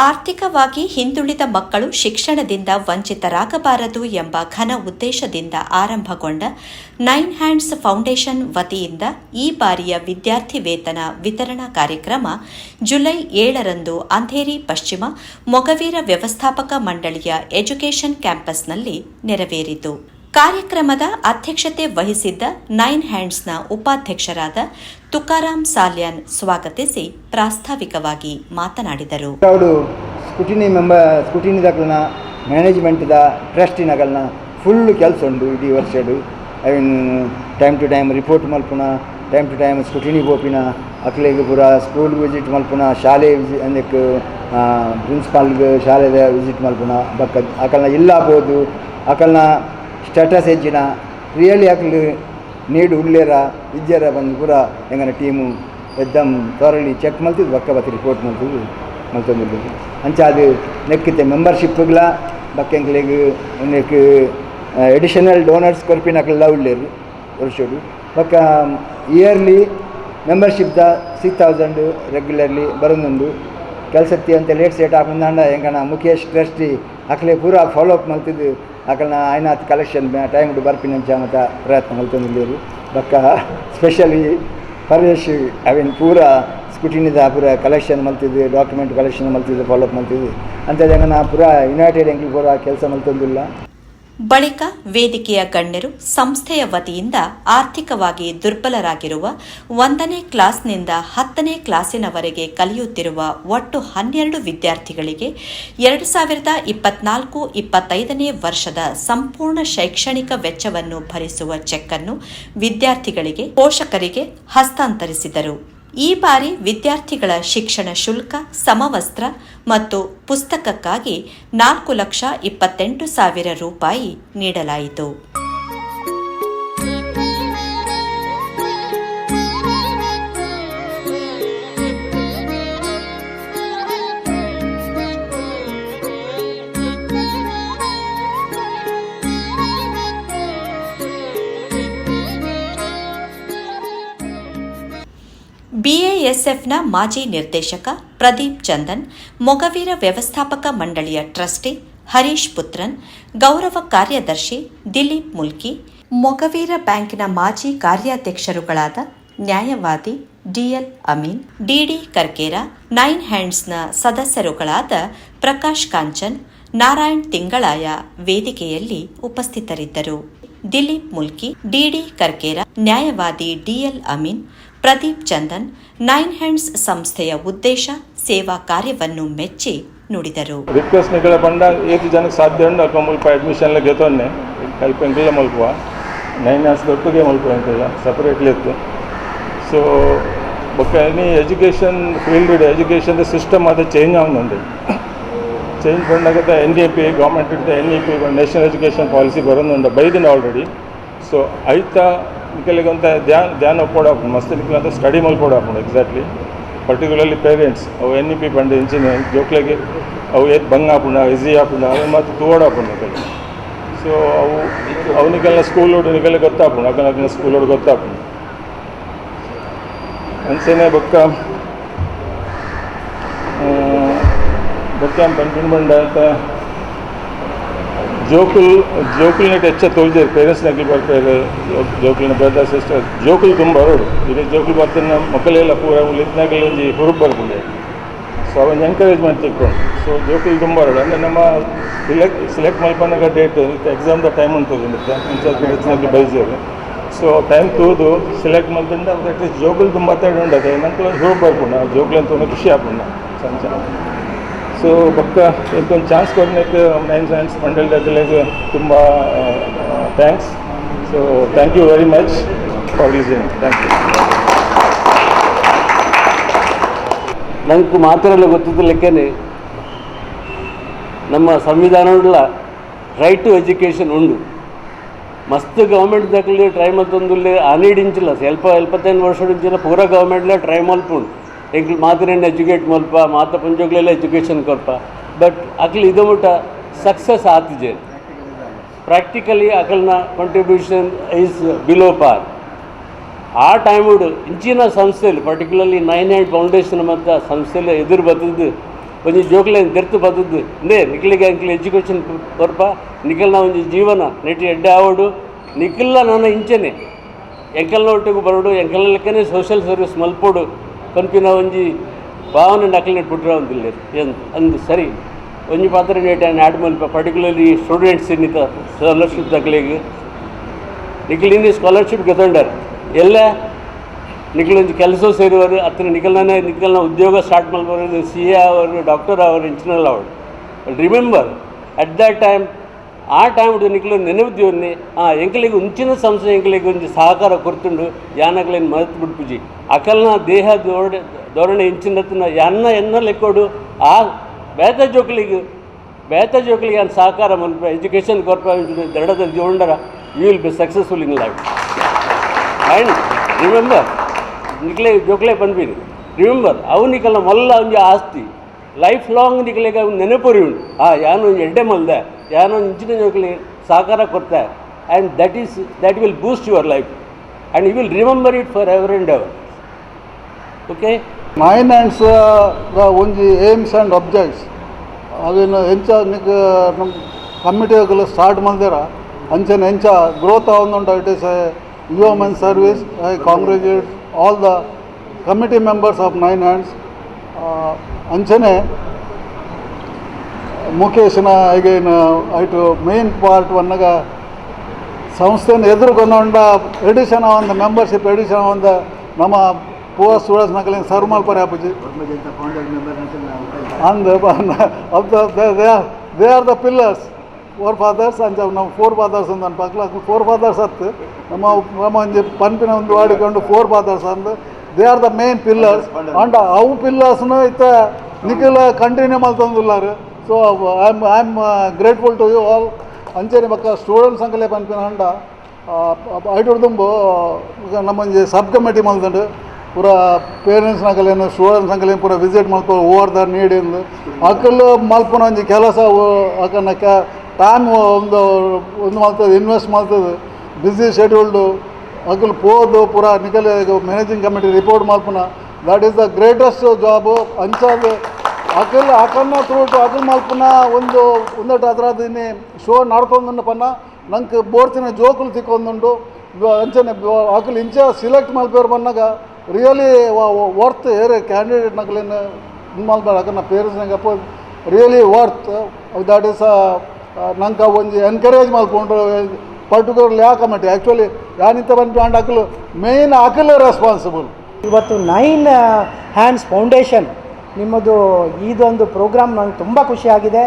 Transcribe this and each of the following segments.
ಆರ್ಥಿಕವಾಗಿ ಹಿಂದುಳಿದ ಮಕ್ಕಳು ಶಿಕ್ಷಣದಿಂದ ವಂಚಿತರಾಗಬಾರದು ಎಂಬ ಘನ ಉದ್ದೇಶದಿಂದ ಆರಂಭಗೊಂಡ ನೈನ್ ಹ್ಯಾಂಡ್ಸ್ ಫೌಂಡೇಶನ್ ವತಿಯಿಂದ ಈ ಬಾರಿಯ ವಿದ್ಯಾರ್ಥಿ ವೇತನ ವಿತರಣಾ ಕಾರ್ಯಕ್ರಮ ಜುಲೈ ಏಳರಂದು ಅಂಧೇರಿ, ಪಶ್ಚಿಮ ಮೊಗವೀರ ವ್ಯವಸ್ಥಾಪಕ ಮಂಡಳಿಯ ಎಜುಕೇಷನ್ ಕ್ಯಾಂಪಸ್ನಲ್ಲಿ ನೆರವೇರಿತು. ಕಾರ್ಯಕ್ರಮದ ಅಧ್ಯಕ್ಷತೆ ವಹಿಸಿದ್ದ ನೈನ್ ಹ್ಯಾಂಡ್ಸ್ನ ಉಪಾಧ್ಯಕ್ಷರಾದ ತುಕಾರಾಮ್ ಸಾಲ್ಯಾನ್ ಸ್ವಾಗತಿಸಿ ಪ್ರಾಸ್ತಾವಿಕವಾಗಿ ಮಾತನಾಡಿದರು. ಅವರು ಸ್ಕುಟಿನಿ ಮೆಂಬರ್ ಸ್ಕುಟಿನಿ ದಾಖಲನ ಮ್ಯಾನೇಜ್ಮೆಂಟ್ದ ಟ್ರಸ್ಟಿನಗಲ್ನ ಫುಲ್ ಕೆಲಸ ಉಂಡು ಇಡೀ ವರ್ಷಡು I mean time to time report ಮಲ್ಪುನ ಟೈಮ್ ಟು ಟೈಮ್ ಸ್ಕುಟಿನಿ ಗೋಪಿನ ಅಕ್ಲೆಗೆ ಪೂರ ಸ್ಕೂಲ್ ವಿಸಿಟ್ ಮಲ್ಪುನ ಶಾಲೆ ವಿಸಿ ಅಂದಕ್ಕೆ ಪ್ರಿನ್ಸಿಪಾಲ್ಗೆ ಶಾಲೆದ ವಿಸಿಟ್ ಮಲ್ಪುನ ಬಕ್ಕ, ಅಕಲ್ನ ಇಲ್ಲ ಬೋದು, ಅಕಲ್ನ ಸ್ಟೇಟಸ್ ಹೆಜ್ಜಿನ ರಿಯಲಿ ಅಕ್ಲು ನೀಡು ಉಳ್ಳೇರ ವಿದ್ಯಾರ ಬಂದು ಪೂರ ಎಂಗನ ಟೀಮು ಎದ್ದಮ್ ತೋರಳಿ ಚೆಕ್ ಮಲ್ತಿದ್ದು ಬಕ್ಕ ಬತ್ತಿ ರಿಪೋರ್ಟ್ ಮಲ್ತಿದ್ದು ಮಲ್ತೊಂದಿದ್ದು ಅಂಚ ಅದು ನೆಕ್ಕಿತ್ತೆ ಮೆಂಬರ್ಶಿಪ್ಗಳ ಬಕ್ಕೆಂಕ್ಲೆಗ್ ಒಂದಕ್ಕೆ ಎಡಿಷನಲ್ ಡೋನರ್ಸ್ ಕೊರ್ಪಿನಕ್ಲೆಲ್ಲ ಉಳ್ಳೇರು ವರ್ಷಡು. ಬಕ್ಕ ಇಯರ್ಲಿ ಮೆಂಬರ್ಶಿಪ್ದ ಸಿಕ್ಸ್ ತೌಸಂಡು ರೆಗ್ಯುಲರ್ಲಿ ಬರೋದೊಂದು ಕೆಲಸತ್ತಿ ಅಂತ ಲೇಟ್ ಸೇಟ್ ಹಾಕೊಂಡ ಹೆಂಗಣ ಮುಖೇಶ್ ಟ್ರಸ್ಟಿ ಅಕ್ಲೆ ಪೂರ ಫಾಲೋ ಅಪ್ ಅಕಲ್ನ ಐನಾತ್ ಕಲೆಕ್ಷನ್ ಟೈಮ್ ಬರ್ಪಿನಂಚ ಮತ್ತು ಪ್ರಯತ್ನ ಮಲ್ತೊಂದಿಲ್ಲೇರು ಬಕ್ಕ ಸ್ಪೆಷಲಿ ಪರೇಶ್ ಅವೇನು ಪೂರ ಸ್ಕೂಟಿನಿಂದ ಪೂರ ಕಲೆಕ್ಷನ್ ಮಲ್ತಿದ್ವಿ ಡಾಕ್ಯುಮೆಂಟ್ ಕಲೆಕ್ಷನ್ ಮಲ್ತಿದ್ವಿ ಫಾಲೋಅಪ್ ಮಲ್ತಿದ್ದು ಅಂಥದ್ದು ನಾ ಪೂರ ಯುನೈಟೆಡ್ ಎಂಕ್ಲಿ ಪೂರ ಕೆಲಸ ಮಲ್ತೊಂದಿಲ್ಲ ಬಳಿಕ ವೇದಿಕೆಯ ಗಣ್ಯರು ಸಂಸ್ಥೆಯ ವತಿಯಿಂದ ಆರ್ಥಿಕವಾಗಿ ದುರ್ಬಲರಾಗಿರುವ ಒಂದನೇ ಕ್ಲಾಸ್ನಿಂದ ಹತ್ತನೇ ಕ್ಲಾಸಿನವರೆಗೆ ಕಲಿಯುತ್ತಿರುವ ಒಟ್ಟು ಹನ್ನೆರಡು ವಿದ್ಯಾರ್ಥಿಗಳಿಗೆ ಎರಡು ಸಾವಿರದ ಇಪ್ಪತ್ನಾಲ್ಕು ಇಪ್ಪತ್ತೈದನೇ ವರ್ಷದ ಸಂಪೂರ್ಣ ಶೈಕ್ಷಣಿಕ ವೆಚ್ಚವನ್ನು ಭರಿಸುವ ಚೆಕ್ ಅನ್ನು ವಿದ್ಯಾರ್ಥಿಗಳಿಗೆ ಪೋಷಕರಿಗೆ ಹಸ್ತಾಂತರಿಸಿದರು. ಈ ಬಾರಿ ವಿದ್ಯಾರ್ಥಿಗಳ ಶಿಕ್ಷಣ ಶುಲ್ಕ ಸಮವಸ್ತ್ರ ಮತ್ತು ಪುಸ್ತಕಕ್ಕಾಗಿ ನಾಲ್ಕು ಲಕ್ಷ ಇಪ್ಪತ್ತೆಂಟು ಸಾವಿರ ರೂಪಾಯಿ ನೀಡಲಾಯಿತು. ಬಿಎಎಸ್ಎಫ್ನ ಮಾಜಿ ನಿರ್ದೇಶಕ ಪ್ರದೀಪ್ ಚಂದನ್, ಮೊಗವೀರ ವ್ಯವಸ್ಥಾಪಕ ಮಂಡಳಿಯ ಟ್ರಸ್ಟಿ ಹರೀಶ್ ಪುತ್ರನ್, ಗೌರವ ಕಾರ್ಯದರ್ಶಿ ದಿಲೀಪ್ ಮುಲ್ಕಿ, ಮೊಗವೀರ ಬ್ಯಾಂಕಿನ ಮಾಜಿ ಕಾರ್ಯಾಧ್ಯಕ್ಷರುಗಳಾದ ನ್ಯಾಯವಾದಿ DL Amin, DD Karkera, nine ಹ್ಯಾಂಡ್ಸ್ನ ಸದಸ್ಯರುಗಳಾದ ಪ್ರಕಾಶ್ ಕಾಂಚನ್, ನಾರಾಯಣ್ ತಿಂಗಳಾಯ ವೇದಿಕೆಯಲ್ಲಿ ಉಪಸ್ಥಿತರಿದ್ದರು. ದಿಲೀಪ್ ಮುಲ್ಕಿ, ಡಿಡಿ ಕರ್ಕೇರ, ನ್ಯಾಯವಾದಿ DL Amin Pradeep Chandan, nine hands ಸಂಸ್ಥೆಯ ಉದ್ದೇಶ ಸೇವಾ ಕಾರ್ಯವನ್ನು ಮೆಚ್ಚಿ ನುಡಿದರು. ರಿಕ್ವೆಸ್ಟ್ ನಿಗಳ ಬಂದಾಗ ಏಕ್ ಜನಕ್ಕೆ ಸಾಧ್ಯ ಉಂಡು ಅಕ್ಕ ಮುಲ್ಪ ಅಡ್ಮಿಷನ್ ಗೆತೊನ್ನೆ ಕಲ್ಪ ಎಂಕಲ್ಲ ಮಲ್ಪ ನೈನ್ ಹ್ಯಾಂಡ್ಸ್ ದೊಟ್ಟಿಗೆ ಮಲ್ಪ ಎಂಕಲ್ಲ ಸಪರೇಟ್ಲಿ ಇತ್ತು. ಸೊ ಬೊಕ್ಕ any education field education system ಅದು ಚೇಂಜ್ ಆಗೊಂಡು ಚೇಂಜ್ ಬಂದಾಗ N D A P government N E P national education policy ಬರೋದು ಬೈದಿನ ಆಲ್ರೆಡಿ ಸೊ ಐತ ನಿಕಲಿಗೆ ಧ್ಯಾನ ಧ್ಯಾನ ಧ್ಯಾನ ಹಾಕೊಂಡು ಮಸ್ತ್ ಅಂತ ಸ್ಟಡಿ ಹಾಕೊಂಡು ಎಕ್ಸಾಕ್ಟ್ಲಿ ಪರ್ಟಿಕ್ಯುಲರ್ಲಿ ಪೇರೆಂಟ್ಸ್ ಅವು ಎನ್ ಇ ಪಿ ಬಂದು ಇಂಜಿನಿಯರ್ ಜೋಕ್ಲೆಗೆ ಅವು ಏತ್ ಬಂಗ್ ಹಾಕೊಂಡ ಈಸಿ ಹಾಕೊಂಡ ಅವು ಮತ್ತು ತೋಡ್ ಹಾಕೊಂಡು ಕೆಲವು ಸೊ ಅವು, ಅವನಿಗೆಲ್ಲ ಸ್ಕೂಲ್ ಹುಡುಗನಿಗೆಲ್ಲ ಗೊತ್ತಾಪುಂಡು ಅಕ್ಕನ ಸ್ಕೂಲ್ ಹುಡುಗ ಗೊತ್ತಾಕೊಂಡು ಅಂಚೆನೆ ಬೊಕ್ಕ ಬೊಕ್ಕ ಬಂಡ ಅಂತ ಜೋಕುಲ್, ಜೋಕುಲಿನ ಹೆಚ್ಚ ತೋಲ್ದಿರು ಪೇರೆಂಟ್ಸ್ ನಕಲಿ ಬರ್ತಾರೆ ಜೋಕುಲ್ನ ಬ್ರದರ್ ಸಿಸ್ಟರ್ ಜೋಕುಲ್ ತುಂಬ ಬರೋಡು ಈಗ ಜೋಕುಲ್ ಬರ್ತಾನೆ ಮಕ್ಕಳೆಲ್ಲ ಪೂರ ಇತ್ನಾಗಲಿ ಒಂಜಿ ಹುರುಪ್ ಬರ್ಕೊಂಡೆ ಸೊ ಅವನ್ ಎಂಕರೇಜ್ಮೆಂಟ್ ತಿಳ್ಕೊಂಡು ಸೊ ಜೋಕುಲ್ ತುಂಬ ಬರೋಡು ಅಂದರೆ ನಮ್ಮ ಸಿಲೆಕ್ಟ್ ಸಿಲೆಕ್ಟ್ ಮಲ್ಪನಾಗ ಡೇಟ್ ಎಕ್ಸಾಮ್ದ ಟೈಮ್ ಉಂಟು ಹೆಚ್ಚಿನಾಗಿ ಬೈಸಿರು ಸೊ ಟೈಮ್ ತೂದು ಸೆಲೆಕ್ಟ್ ಅವ್ರು ಅಟ್ಲೀಸ್ಟ್ ಜೋಕುಲ್ ತುಂಬ ತಡೆ ಅದೇ ನಂತರ ಹುರುಪ್ ಬರ್ಕೊಂಡ ಜೋಕುಲ್ ಅಂತ ಖುಷಿ ಆಪುಂಡ ಸಂಚ ಸೊ ಪಕ್ಕ ಇದಕ್ಕೊಂದು ಚಾನ್ಸ್ ಕೊಡ್ಲಿಕ್ಕೆ ನೈನ್ ಸೈನ್ಸ್ ಮಂಡಳದಾಗ ತುಂಬ thanks so thank you very much for listening thank you ನಂಗೆ ಗೊತ್ತಿದ್ದ ಲೆಕ್ಕನೇ ನಮ್ಮ ಸಂವಿಧಾನವುಳ್ಳ ರೈಟ್ ಟು ಎಜುಕೇಷನ್ ಉಂಡು ಮಸ್ತ್ ಗೌರ್ಮೆಂಟ್ ದಾಖಲೆ ಟ್ರೈ ಮತ್ತೊಂದುಲ್ಲೆ ಆನೀಡಿಂಚಿಲ್ಲ ಸ್ವಲ್ಪ ಎಲ್ಪತ್ತೈದು ವರ್ಷದಿಂಚಿನ ಪೂರ ಗೌರ್ಮೆಂಟ್ಲೆ ಟ್ರೈ ಮಲ್ಪುಂಡು ಎಂಕ್ಲು ಮಾತಿನ ಎಜುಕೇಟ್ ಮಲ್ಪ, ಮಾತ ಪಂಜೋಗ್ಲೆಲ್ಲ ಎಜುಕೇಷನ್ ಕೊಲ್ಪ. ಬಟ್ ಅಕಲ್ ಇದು ಮುಟ್ಟ ಸಕ್ಸಸ್ ಆತಿಜೆ ಪ್ರಾಕ್ಟಿಕಲಿ ಅಕಲ್ನ ಕಾಂಟ್ರಿಬ್ಯೂಷನ್ ಈಸ್ ಬಿಲೋ ಪಾರ್ ಆ ಟೈಮುಡು ಇಂಚಿನ ಸಂಸ್ಥೆಯಲ್ಲಿ ಪರ್ಟಿಕ್ಯುಲರ್ಲಿ ನೈನ್ ಹ್ಯಾಂಡ್ ಫೌಂಡೇಶನ್ ಮತ್ತು ಸಂಸ್ಥೆಯಲ್ಲಿ ಎದುರು ಬರ್ತದ್ದು ಒಂಜಿ ಜೋಕ್ಲೆ ತೆರ್ತು ಬದದ್ದು ಇಂದೇ ನಿಕ್ಲಿಗೆ ಅಂಕ್ಲಿ ಎಜುಕೇಷನ್ ಕೊರ್ಪ ನಿಖಲ್ನ ಒಂಜಿ ಜೀವನ ನೆಟ್ಟಿ ಎಡ್ಡೆ ಆವಡು ನಿಖಿಲ್ಲ ನನ್ನ ಇಂಚನೆ. ಎಂಕಲ್ನ ಒಟ್ಟಿಗೆ ಬರೋಡು, ಎಂಕಲ್ನ ಲೆಕ್ಕನೇ ಸೋಷಿಯಲ್ ಸರ್ವಿಸ್ ಮಲ್ಪೋಡು ಕನ್ಪಿನ ಒಂಜಿ ಭಾವನೆ ನಕಲಿನ ಬಿಟ್ರೆ ಒಂದಿಲ್ಲ ಎಂದು ಅಂದು ಸರಿ. ಒಂಜಿ ಪಾತ್ರ ನೇಟ ಆ್ಯಡ್ ಮಲ್ಪ, ಪರ್ಟಿಕ್ಯುಲರ್ಲಿ ಸ್ಟೂಡೆಂಟ್ಸ್ ಇನ್ನಿತ ಸ್ಕಾಲರ್ಶಿಪ್ ತಕ್ಲಿಗೆ ನಿಖಿಲ್ ಇನ್ನಿ ಸ್ಕಾಲರ್ಶಿಪ್ ಗೆತ್ತೊಂಡಾರೆ ಎಲ್ಲ ನಿಖಿಲ್ ಒಂದು ಕೆಲಸ ಸೇರುವರು, ಅತ್ರ ನಿಖಲ್ನ ನಿಖಲ್ನ ಉದ್ಯೋಗ ಸ್ಟಾರ್ಟ್ ಮಾಡ್ಬೋದು ಸಿ ಎ ಅವರು, ಡಾಕ್ಟರ್ ಅವರು, ಇಂಜಿನಿಯರ್ ಅವರು. ರಿಮೆಂಬರ್ ಅಟ್ ದಟ್ ಟೈಮ್ ಆ ಟೈಮ್ ನಿಖಲು ನೆನಪಿದ್ಯವನ್ನೇ ಆ ಎಂಕಲಿಗೆ ಉಂಚಿನ ಸಂಸ್ಥೆ ಎಂಕಲಿಗೆ ಒಂದು ಸಹಕಾರ ಕೊರ್ತುಂಡು ಯಾನಗಳೇನು ಮರೆತು ಬಿಟ್ಪುಜಿ ಅಕಲ್ನ ದೇಹ ಧೋರಣೆ ಧೋರಣೆ ಇಂಚಿನತ್ತಿನ ಎನ್ನ ಎನ್ನ ಲೆಕ್ಕೋಡು ಆ ಬೇತ ಜೋಕ್ಲಿಗೆ ಬೇತ ಜೋಕ್ಲಿಗೆ ಏನು ಸಹಕಾರ ಮಲ್ಪ ಎಜುಕೇಷನ್ ಕೊರ್ಪ ದಡದ ಜೋಂಡರ you will be successful in life and remember ನಿಕ್ಲೆ ಜೋಕ್ಲೆ ಬಂದ್ಬಿಡಿ ರಿಮೆಂಬರ್ ಅವನಿಗೆಲ್ಲ ಮಲ್ಲ ಒಂಜಿ ಆಸ್ತಿ ಲೈಫ್ ಲಾಂಗ್ ನಿಕ್ಲೆಗೆ ಅವ್ನು ನೆನಪುರಿ ಉಂಟು. ಆ, ಯಾನು ಎಡ್ಡೆ ಮಲ್ದೆ, ಯಾನು ಇಂಚಿನ ಜೋಕ್ಲಿ ಸಹಕಾರ ಕೊಡ್ತೆ. And that is that will boost your life and you will remember it for ever and ever okay ಮೈನಾನ್ಸ್ ಒಂಜಿ ಏಮ್ಸ್ ಆ್ಯಂಡ್ ಅಬ್ಜೆಕ್ಟ್ಸ್ ಅವೇನು ಎಂಚ ನಿಕ್ ನಮ್ಮ ಕಮಿಟಿಗಳು ಸ್ಟಾರ್ಟ್ ಮಾಡಿದಾರ, ಅಂಚನೆ ಎಂಚ growth ಆವೊಂದುಂಟು it is a men service I congratulate all the committee members of nine hands ಅಂಚನೆ ಮುಖೇಶನ ಈಗೇನು ಐಟು ಮೇನ್ ಪಾರ್ಟ್ ಒನ್ನಗ ಸಂಸ್ಥೆನ ಎದುರುಗೊಂಡ ಎಡಿಷನ್ ಒಂದು ಮೆಂಬರ್ಶಿಪ್ ಎಡಿಷನ್ ಒಂದು ನಮ್ಮ ಪೂವ ಸ್ಟೂಡೆಂಟ್ಸ್ ನಕಲಿನ ಸರ್ಮಲ್ ಮಲ್ಪರೆ ಆಪುಜಿ. ಅಂದ್ the are the pillars forefathers ಅಂಚ, ನಮ್ಮ ಫೋರ್ ಫಾದರ್ಸ್ ಅಂತ ಪಕ್ಲ ಫೋರ್ ಫಾದರ್ಸ್ ಹತ್ತು ನಮ್ಮ ನಮ್ಮ ಒಂಜಿ ಪನ್ಪಿನ ಒಂದು ವಾಡಿಕೊಂಡು ಫೋರ್ ಫಾದರ್ಸ್ ಅಂದ್. They are the main pillars and ಅವು ಪಿಲ್ಲರ್ಸ್ನು ಇತ್ತ ನಿಖಿಲ್ continue ಮಾಡ್ತಂದಿಲ್ಲಾರ. So I am I am grateful to you all ಅಂಚೆನೆ ಬಕ್ಕ ಸ್ಟೂಡೆಂಟ್ಸ್ ಅಂಕಲೆ ಪನ್ಪಿನ ಅಂಡ ಐಟೊಡ್ದುಂಬು ಈಗ ನಮ್ಮೊಂಜಿ ಸಬ್ ಕಮಿಟಿ ಮಾಡ್ತಂಡು. ಪೂರ ಪೇರೆಂಟ್ಸ್ ನಕಲೇನು ಸ್ಟೂಡೆಂಟ್ಸ್ ಅಂಕಲೇನು ಪೂರ ವಿಸಿಟ್ ಮಲ್ಪ ಓವರ್ ದ ನೀಡ್ ಎಂದು ಅಕಲ್ ಮಲ್ಪನ ಒಂಜಿ ಕೆಲಸ ಅಕನ್ನ ಟೈಮ್ ಒಂದು ಒಂದು ಮಾಡ್ತದೆ ಇನ್ವೆಸ್ಟ್ ಮಾಡ್ತದೆ. ಬಿಸಿ ಶೆಡ್ಯೂಲ್ಡು ಅಕ್ಕಲು ಪೋದು ಪೂರ ನಿಖಲ್ managing committee report ಮಾಲ್ಪುನ that is the greatest job ಅಂಚಾದ ಅಕಲ್ ಅಕನ್ನ ತೋಟು ಅಕಲ್ ಮಾಲ್ಪುನ ಒಂದು ಒಂದಟ್ಟು ಅದರ ಇನ್ನೇ ಶೋ ನಾಡ್ಕೊಂಡು ಪನ್ನ. ನಂಗೆ ಬೋರ್ತಿನ ಜೋಕುಲು ತಿಕ್ಕೊಂದುಂಡು. ಅಂಚನೆ ಅಕಲ್ ಇಂಚ ಸಿಲೆಕ್ಟ್ ಮಲ್ಪೇರು ಬಂದಾಗ ರಿಯಲಿ ವರ್ತ್ ಏರೆ ಕ್ಯಾಂಡಿಡೇಟ್ ನಗಲಿನ ಅಕನ್ನ ಪೇರೆಂಟ್ಸ್ ನಂಗೆ ಅಪ್ಪ. ರಿಯಲಿ ವರ್ತ್ ದಟ್ ಈಸ್ ನಂಗೆ ಒಂದು ಎನ್ಕರೇಜ್ ಮಲ್ಕೊಂಡು ಪರ್ಟಿಕ್ಯುಲರ್ಲಿ ಆ ಕಮಿಟಿ ಆ್ಯಕ್ಚುಲಿ ಯಾನಿಂತ ಬಂದು ಆ್ಯಂಡ್ ಅಕಲು ಮೇನ್ ಅಕಲು ರೆಸ್ಪಾನ್ಸಿಬಲ್ ಇವತ್ತು ನೈನ್ ಹ್ಯಾಂಡ್ಸ್ ಫೌಂಡೇಶನ್ ನಿಮ್ಮದು ಇದೊಂದು ಪ್ರೋಗ್ರಾಮ್ ನಂಗೆ ತುಂಬ ಖುಷಿಯಾಗಿದೆ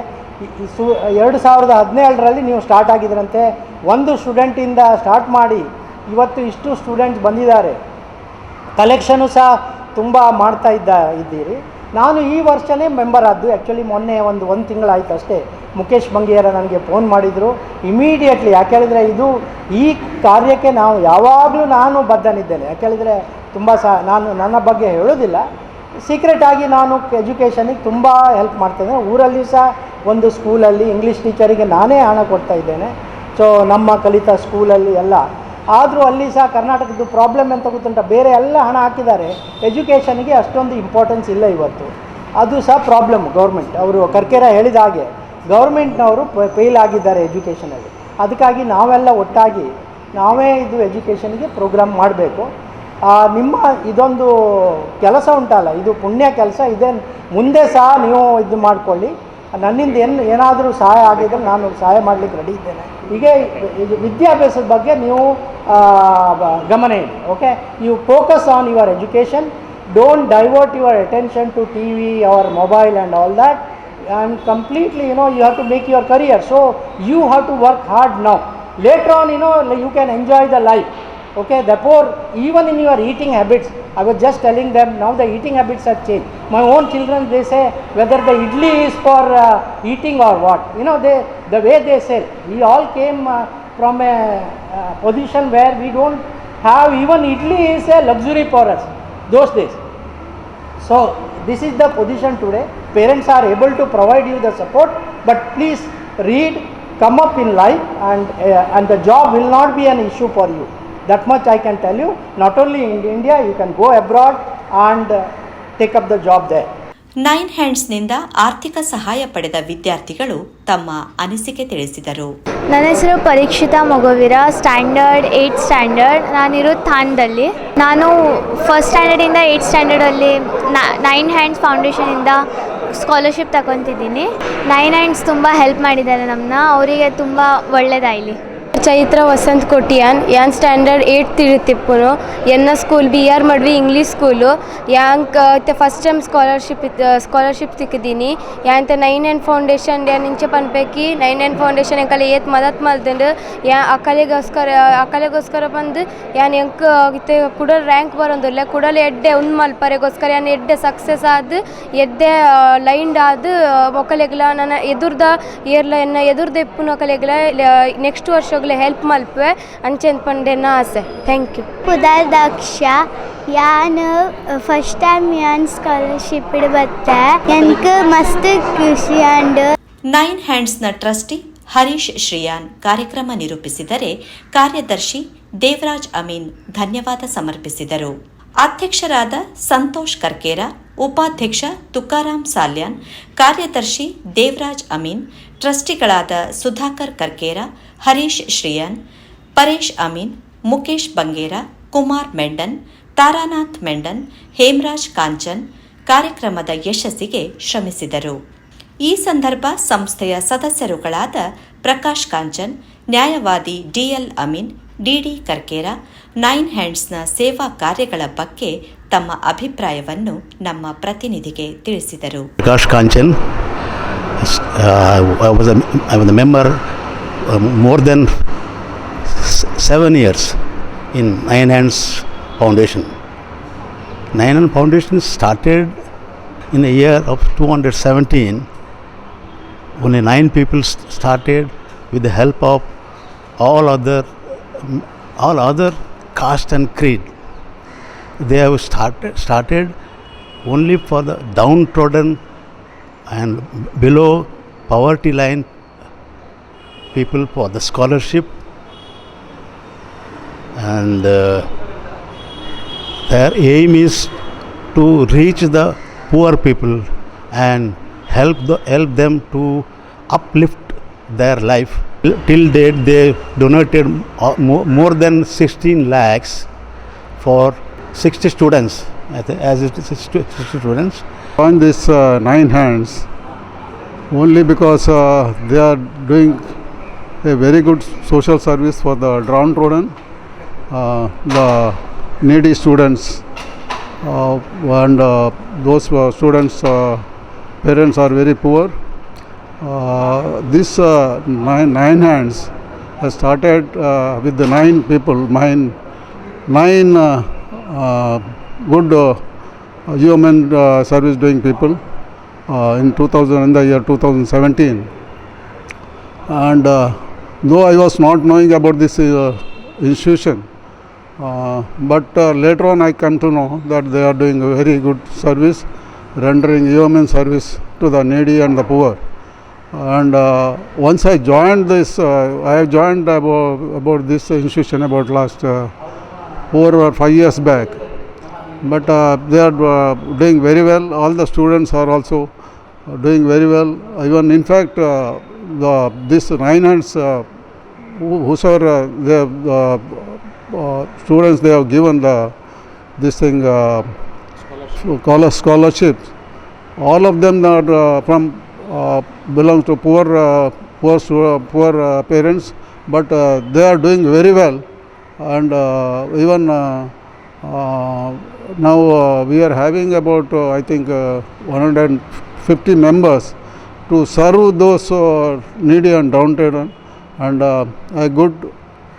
ಸು ಎರಡು ಸಾವಿರದ ಹದಿನೇಳರಲ್ಲಿ ನೀವು ಸ್ಟಾರ್ಟ್ ಆಗಿದ್ರಂತೆ. ಒಂದು ಸ್ಟೂಡೆಂಟಿಂದ ಸ್ಟಾರ್ಟ್ ಮಾಡಿ ಇವತ್ತು ಇಷ್ಟು ಸ್ಟೂಡೆಂಟ್ಸ್ ಬಂದಿದ್ದಾರೆ. ಕಲೆಕ್ಷನು ಸಹ ತುಂಬ ಮಾಡ್ತಾ ಇದ್ದ ಇದ್ದೀರಿ. ನಾನು ಈ ವರ್ಷನೇ ಮೆಂಬರ್ ಆದ್ದು. ಆ್ಯಕ್ಚುಲಿ ಮೊನ್ನೆ ಒಂದು ಒಂದು ತಿಂಗಳಾಯ್ತು ಅಷ್ಟೇ. ಮುಖೇಶ್ ಬಂಗೇರ ನನಗೆ ಫೋನ್ ಮಾಡಿದರು. ಇಮಿಡಿಯೇಟ್ಲಿ ಯಾಕೇಳಿದರೆ ಇದು ಈ ಕಾರ್ಯಕ್ಕೆ ನಾವು ಯಾವಾಗಲೂ ನಾನು ಬದ್ಧನಿದ್ದೇನೆ. ಯಾಕೇಳಿದರೆ ತುಂಬ ಸಹ ನಾನು ನನ್ನ ಬಗ್ಗೆ ಹೇಳೋದಿಲ್ಲ. ಸೀಕ್ರೆಟ್ ಆಗಿ ನಾನು ಎಜುಕೇಷನಿಗೆ ತುಂಬ ಹೆಲ್ಪ್ ಮಾಡ್ತೇನೆ. ಊರಲ್ಲಿ ಸಹ ಒಂದು ಸ್ಕೂಲಲ್ಲಿ ಇಂಗ್ಲೀಷ್ ಟೀಚರಿಗೆ ನಾನೇ ಹಣ ಕೊಡ್ತಾ ಇದ್ದೇನೆ. ಸೊ ನಮ್ಮ ಕಲಿತ ಸ್ಕೂಲಲ್ಲಿ ಎಲ್ಲ ಆದರೂ ಅಲ್ಲಿ ಸಹ ಕರ್ನಾಟಕದ್ದು ಪ್ರಾಬ್ಲಮ್ ಅಂತ ಗೊತ್ತುಂಟ? ಬೇರೆ ಎಲ್ಲ ಹಣ ಹಾಕಿದ್ದಾರೆ. ಎಜುಕೇಷನ್ಗೆ ಅಷ್ಟೊಂದು ಇಂಪಾರ್ಟೆನ್ಸ್ ಇಲ್ಲ ಇವತ್ತು. ಅದು ಸಹ ಪ್ರಾಬ್ಲಮ್ ಗೌರ್ಮೆಂಟ್ ಅವರು ಕರ್ಕೆರ ಹೇಳಿದ ಹಾಗೆ ಗೌರ್ಮೆಂಟ್ನವರು ಫೇಲ್ ಆಗಿದ್ದಾರೆ ಎಜುಕೇಷನಲ್ಲಿ ಅದಕ್ಕಾಗಿ ನಾವೆಲ್ಲ ಒಟ್ಟಾಗಿ ನಾವೇ ಇದು ಎಜುಕೇಷನ್ಗೆ ಪ್ರೋಗ್ರಾಮ್ ಮಾಡಬೇಕು. ನಿಮ್ಮ ಇದೊಂದು ಕೆಲಸ ಉಂಟಲ್ಲ? ಇದು ಪುಣ್ಯ ಕೆಲಸ. ಇದೆ ಮುಂದೆ ಸಹ ನೀವು ಇದು ಮಾಡ್ಕೊಳ್ಳಿ. ನನ್ನಿಂದ ಏನು, ಏನಾದರೂ ಸಹಾಯ ಆಗಿದ್ರೆ ನಾನು ಸಹಾಯ ಮಾಡಲಿಕ್ಕೆ ರೆಡಿ ಇದ್ದೇನೆ. ಹೀಗೆ ಇದು ವಿದ್ಯಾಭ್ಯಾಸದ ಬಗ್ಗೆ ನೀವು ಗಮನ ಇಡಿ okay you focus on your education don't divert your attention to T V or mobile and all that and completely you know you have to make your career so you have to work hard now later on you know you can enjoy the life Okay, therefore, even in your eating habits, I was just telling them now the eating habits have changed. My own children, they say whether the idli is for uh, eating or what. You know, they the way they say. We all came uh, from a uh, position where we don't have even Italy is a luxury for us those days. So this is the position today. Parents are able to provide you the support, but please read, come up in life, and uh, and the job will not be an issue for you. That much I can tell you. Not only in India, you can go abroad and uh, take up the job there. Nine ಹ್ಯಾಂಡ್ಸ್ನಿಂದ ಆರ್ಥಿಕ ಸಹಾಯ ಪಡೆದ ವಿದ್ಯಾರ್ಥಿಗಳು ತಮ್ಮ ಅನಿಸಿಕೆ ತಿಳಿಸಿದರು. ನನ್ನ ಹೆಸರು Parikshita Maguveera, standard eight standard. ನಾನಿರೋ ಥಾನ್ದಲ್ಲಿ ನಾನು ಫಸ್ಟ್ ಸ್ಟ್ಯಾಂಡರ್ಡಿಂದ ಏಯ್ಟ್ ಸ್ಟ್ಯಾಂಡರ್ಡಲ್ಲಿ ನೈನ್ ಹ್ಯಾಂಡ್ಸ್ ಫೌಂಡೇಶನಿಂದ ಸ್ಕಾಲರ್ಶಿಪ್ ತಗೊತಿದ್ದೀನಿ. ನೈನ್ ಹ್ಯಾಂಡ್ಸ್ ತುಂಬ ಹೆಲ್ಪ್ ಮಾಡಿದ್ದಾರೆ ನಮ್ಮನ್ನ ಅವರಿಗೆ ತುಂಬ ಒಳ್ಳೆಯದಾಗಲಿ ಚೈತ್ರ ವಸಂತ್ ಕೊಟ್ಟಿಯಾನ್, ಯಾನ್ ಸ್ಟ್ಯಾಂಡರ್ಡ್ ಏಟ್ ತಿರುತಿಪ್ಪುನು ಎನ್ನ ಸ್ಕೂಲ್ ಬಿ ಆರ್ ಮಡ್ವಿ ಇಂಗ್ಲೀಷ್ ಸ್ಕೂಲು ಯಾಂಕ್ ಫಸ್ಟ್ ಟೈಮ್ ಸ್ಕಾಲರ್ಶಿಪ್ ಸ್ಕಾಲರ್ಶಿಪ್ ಸಿಕ್ಕಿದ್ದೀನಿ ಯಾಂತ ನೈನ್ ಆ್ಯಂಡ್ ಫೌಂಡೇಶನ್ ಯಾನ್ ಇಂಚೆ ಪನ್ಪೇಕಿ ನೈನ್ ಆ್ಯಂಡ್ ಫೌಂಡೇಶನ್ ಎಂಕಲೆ ಏತ್ ಮದತ್ ಮಲ್ದಂಡು ಯಾ, ಅಕಲೆಗೋಸ್ಕರ ಅಕಲೆಗೋಸ್ಕರ ಬಂದು ಯಾನ್ ಎಂಕ್, ಇತ್ತೆ ಕುಡಲ್ ರ್ಯಾಂಕ್ ಬರೋಂದಿಲ್ಲ, ಕುಡಲ್ ಎಡ್ಡೆ ಮಲ್ ಮಲ್ಪರೆಗೋಸ್ಕರ ಯಾನ್ ಎಡ್ಡೆ ಸಕ್ಸಸ್ ಆದ್, ಎಡ್ಡೆ ಲೈಂಡ್ ಆದ್ ಮೊಕಲೆಗ್ಲ ನನ್ನ ಎದುರ್ದ ಏರ್ಲ ಎನ್ನ ಎದುರ್ದ ಒಕಲೆಗ್ಲ ನೆಕ್ಸ್ಟ್ ವರ್ಷಗ್ಲ ಹೆಲ್ಪ್ ಮಲ್ಪೆ ಅಂಚೆನ್ ಪಂಡೆನ ಆಸೆ. ಥ್ಯಾಂಕ್ ಯು ಪುದಾರ್ ದಕ್ಷ ಯಾನು ಫಸ್ಟ್ ಟೈಮ್ ಯಾನ್ ಸ್ಕಾಲರ್ಶಿಪ್ ಬತ್ತೆ. ಎನ್ಕ್ ಮಸ್ತ್ ಖುಷಿ ಅಂಡ್ ನೈನ್ ಹ್ಯಾಂಡ್ಸ್ನ ಟ್ರಸ್ಟಿ ಹರೀಶ್ ಶ್ರೀಯಾನ್ ಕಾರ್ಯಕ್ರಮ ನಿರೂಪಿಸಿದರೆ ಕಾರ್ಯದರ್ಶಿ ದೇವರಾಜ್ ಅಮೀನ್ ಧನ್ಯವಾದ ಸಮರ್ಪಿಸಿದರು. ಅಧ್ಯಕ್ಷರಾದ ಸಂತೋಷ್ ಕರ್ಕೇರ ಉಪಾಧ್ಯಕ್ಷ ತುಕಾರಾಂ ಸಾಲ್ಯಾನ್, ಕಾರ್ಯದರ್ಶಿ ದೇವರಾಜ್ ಅಮೀನ್, ಟ್ರಸ್ಟಿಗಳಾದ ಸುಧಾಕರ್ ಕರ್ಕೇರ, ಹರೀಶ್ ಶ್ರೀಯನ್, ಪರೇಶ್ ಅಮೀನ್, ಮುಕೇಶ್ ಬಂಗೇರ, ಕುಮಾರ್ ಮೆಂಡನ್, ತಾರಾನಾಥ್ ಮೆಂಡನ್, ಹೇಮರಾಜ್ ಕಾಂಚನ್ ಕಾರ್ಯಕ್ರಮದ ಯಶಸ್ಸಿಗೆ ಶ್ರಮಿಸಿದರು. ಈ ಸಂದರ್ಭ ಸಂಸ್ಥೆಯ ಸದಸ್ಯರುಗಳಾದ ಪ್ರಕಾಶ್ ಕಾಂಚನ್, ನ್ಯಾಯವಾದಿ DL Amin DD Karkera, nine ಹ್ಯಾಂಡ್ಸ್ನ ಸೇವಾ ಕಾರ್ಯಗಳ ಬಗ್ಗೆ ನಮ್ಮ ಅಭಿಪ್ರಾಯವನ್ನು ನಮ್ಮ ಪ್ರತಿನಿಧಿಗೆ ತಿಳಿಸಿದರು. Prakash Kanchan we I was the member more than seven years in nine hands foundation nine and foundation started in a year of two hundred seventeen one nine peoples started with the help of all other all other caste and creed They have started started only for the downtrodden and below poverty line people for the scholarship. And uh, their aim is to reach the poor people and help the, help them to uplift their life. Till date they donated uh, more, more than 16 lakhs for 60 students as it is 60 students on this uh, nine hands only because uh, they are doing a very good social service for the downtrodden, uh, the needy students, uh, and uh, those uh, students' uh, parents are very poor. Uh, this uh, nine, nine hands has started uh, with the nine people, nine, nine uh, good uh, human uh, service doing people uh, in 2000 in the year 2017 and uh, though I was not knowing about this uh, institution. Uh, but uh, later on I come to know that they are doing a very good service rendering human service to the needy and the poor. And uh, once I joined this uh, I have joined about, about this institution about last uh, four or five years back but uh, they are uh, doing very well. All the students are also uh, doing very well. Even in fact, uh, the this nine hands, who- whosoever uh, students they have given the this thing scholar scholarships. All of them are from uh, belong to poor uh, poor poor uh, parents, but they are doing very well, and uh, even. Uh, uh, now we are having about I think uh, 150 members to serve those needy and downtrodden and I good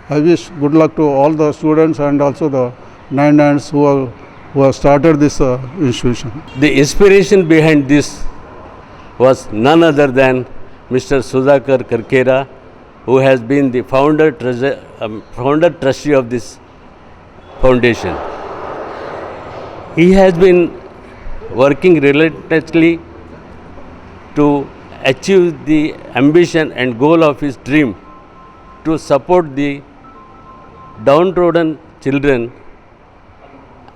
I wish good luck to all the students and also the nine who have, who have started this uh, institution. The inspiration behind this was none other than Mr. Sudhakar Karkera, who has been the founder, treasure, um, founder trustee of this foundation. He has been working relentlessly to achieve the ambition and goal of his dream to support the downtrodden children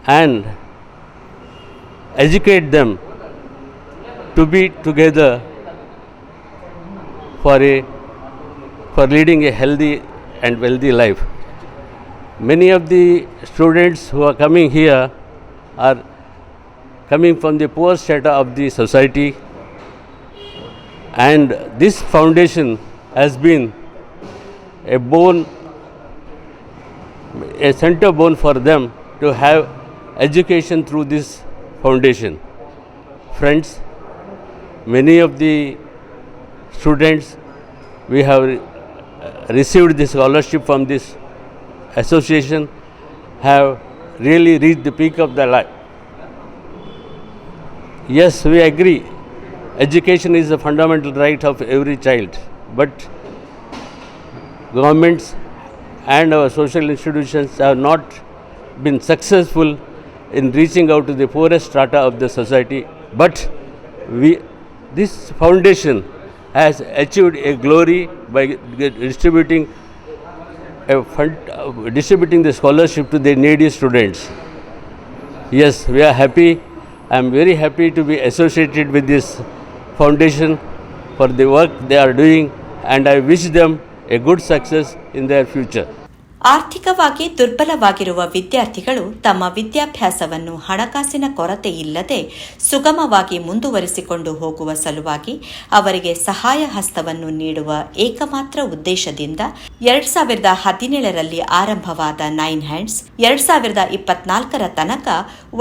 and educate them to be together for a for leading a healthy and wealthy life. Many of the students who are coming here are coming from the poor strata of the society and this foundation has been a bone a center bone for them to have education through this foundation friends many of the students we have received the scholarship from this association have really reached the peak of their life. Yes we agree education is a fundamental right of every child but governments and our social institutions have not been successful in reaching out to the poorest strata of the society but we this foundation has achieved a glory by distributing a fund, uh, distributing the scholarship to the needy students. Yes we are happy. I am very happy to be associated with this foundation for the work they are doing and i wish them a good success in their future ಆರ್ಥಿಕವಾಗಿ ದುರ್ಬಲವಾಗಿರುವ ವಿದ್ಯಾರ್ಥಿಗಳು ತಮ್ಮ ವಿದ್ಯಾಭ್ಯಾಸವನ್ನು ಹಣಕಾಸಿನ ಕೊರತೆ ಇಲ್ಲದೆ ಸುಗಮವಾಗಿ ಮುಂದುವರಿಸಿಕೊಂಡು ಹೋಗುವ ಸಲುವಾಗಿ ಅವರಿಗೆ ಸಹಾಯ ಹಸ್ತವನ್ನು ನೀಡುವ ಏಕಮಾತ್ರ ಉದ್ದೇಶದಿಂದ ಎರಡ್ ಸಾವಿರದ ಹದಿನೇಳರಲ್ಲಿ ಆರಂಭವಾದ ನೈನ್ ಹ್ಯಾಂಡ್ಸ್, ಎರಡ್ ಸಾವಿರದ ಇಪ್ಪತ್ನಾಲ್ಕರ ತನಕ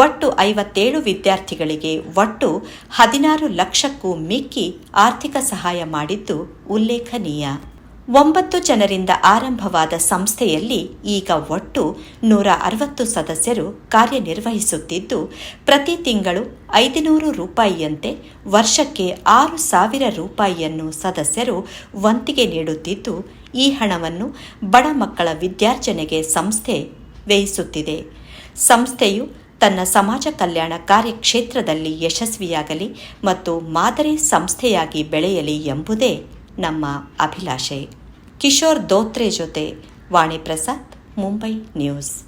ಒಟ್ಟು ಐವತ್ತೇಳು ವಿದ್ಯಾರ್ಥಿಗಳಿಗೆ ಒಟ್ಟು ಹದಿನಾರು ಲಕ್ಷಕ್ಕೂ ಮಿಕ್ಕಿ ಆರ್ಥಿಕ ಸಹಾಯ ಮಾಡಿದ್ದು ಉಲ್ಲೇಖನೀಯ. ಒಂಬತ್ತು ಜನರಿಂದ ಆರಂಭವಾದ ಸಂಸ್ಥೆಯಲ್ಲಿ ಈಗ ಒಟ್ಟು ನೂರ ಅರವತ್ತು ಸದಸ್ಯರು ಕಾರ್ಯನಿರ್ವಹಿಸುತ್ತಿದ್ದು, ಪ್ರತಿ ತಿಂಗಳು ಐದುನೂರು ರೂಪಾಯಿಯಂತೆ ವರ್ಷಕ್ಕೆ ಆರು ಸಾವಿರ ರೂಪಾಯಿಯನ್ನು ಸದಸ್ಯರು ವಂತಿಗೆ ನೀಡುತ್ತಿದ್ದು, ಈ ಹಣವನ್ನು ಬಡ ಮಕ್ಕಳ ವಿದ್ಯಾರ್ಜನೆಗೆ ಸಂಸ್ಥೆ ವ್ಯಯಿಸುತ್ತಿದೆ. ಸಂಸ್ಥೆಯು ತನ್ನ ಸಮಾಜ ಕಲ್ಯಾಣ ಕಾರ್ಯಕ್ಷೇತ್ರದಲ್ಲಿ ಯಶಸ್ವಿಯಾಗಲಿ ಮತ್ತು ಮಾದರಿ ಸಂಸ್ಥೆಯಾಗಿ ಬೆಳೆಯಲಿ ಎಂಬುದೇ ನಮ್ಮ ಅಭಿಲಾಷೆ. ಕಿಶೋರ್ ದೋತ್ರೆ ಜೊತೆ ವಾಣಿ ಪ್ರಸಾದ್ ಮುಂಬೈ ನ್ಯೂಸ್